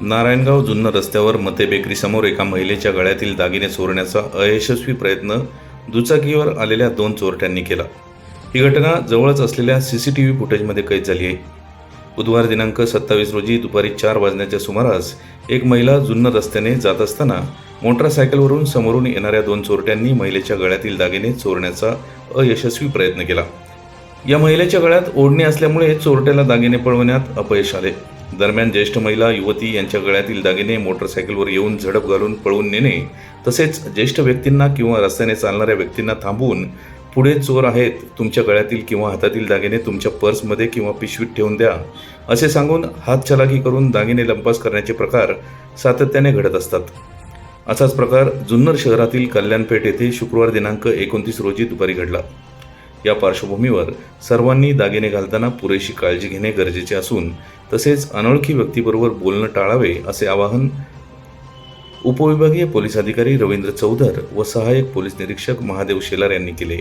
नारायणगाव जुन्नर रस्त्यावर मते बेकरीसमोर एका महिलेच्या गळ्यातील दागिने चोरण्याचा अयशस्वी प्रयत्न दुचाकीवर आलेल्या दोन चोरट्यांनी केला. ही घटना जवळच असलेल्या सी सी टी व्ही फुटेजमध्ये कैद झाली आहे. बुधवार दिनांक सत्तावीस रोजी दुपारी चार वाजण्याच्या सुमारास एक महिला जुन्नर रस्त्याने जात असताना मोटारसायकलवरून समोरून येणाऱ्या दोन चोरट्यांनी महिलेच्या गळ्यातील दागिने चोरण्याचा अयशस्वी प्रयत्न केला. या महिलेच्या गळ्यात ओढणी असल्यामुळे चोरट्याला दागिने पळवण्यात अपयश आले. दरम्यान ज्येष्ठ महिला युवती यांच्या गळ्यातील दागिने मोटरसायकलवर येऊन झडप घालून पळवून नेणे तसेच ज्येष्ठ व्यक्तींना किंवा रस्त्याने चालणाऱ्या व्यक्तींना थांबवून पुढे चोर आहेत तुमच्या गळ्यातील किंवा हातातील दागिने तुमच्या पर्समध्ये किंवा पिशवीत ठेवून द्या असे सांगून हातचलाकी करून दागिने लंपास करण्याचे प्रकार सातत्याने घडत असतात. असाच प्रकार जुन्नर शहरातील कल्याणपेठ येथे शुक्रवार दिनांक एकोणतीस रोजी दुपारी घडला. या पार्श्वभूमीवर सर्वांनी दागिने घालताना पुरेशी काळजी घेणे गरजेचे असून तसेच अनोळखी व्यक्तीबरोबर बोलणं टाळावे असे आवाहन उपविभागीय पोलीस अधिकारी रवींद्र चौधर व सहाय्यक पोलीस निरीक्षक महादेव शेलार यांनी केले.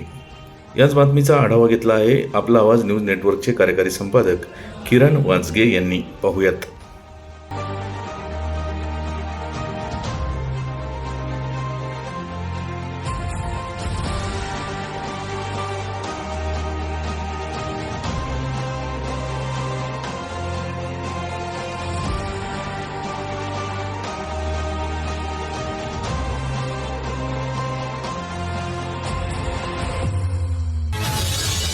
याच बातमीचा आढावा घेतला आहे. आपला आवाज न्यूज नेटवर्कचे कार्यकारी संपादक किरण वाजगे यांनी. पाहुयात.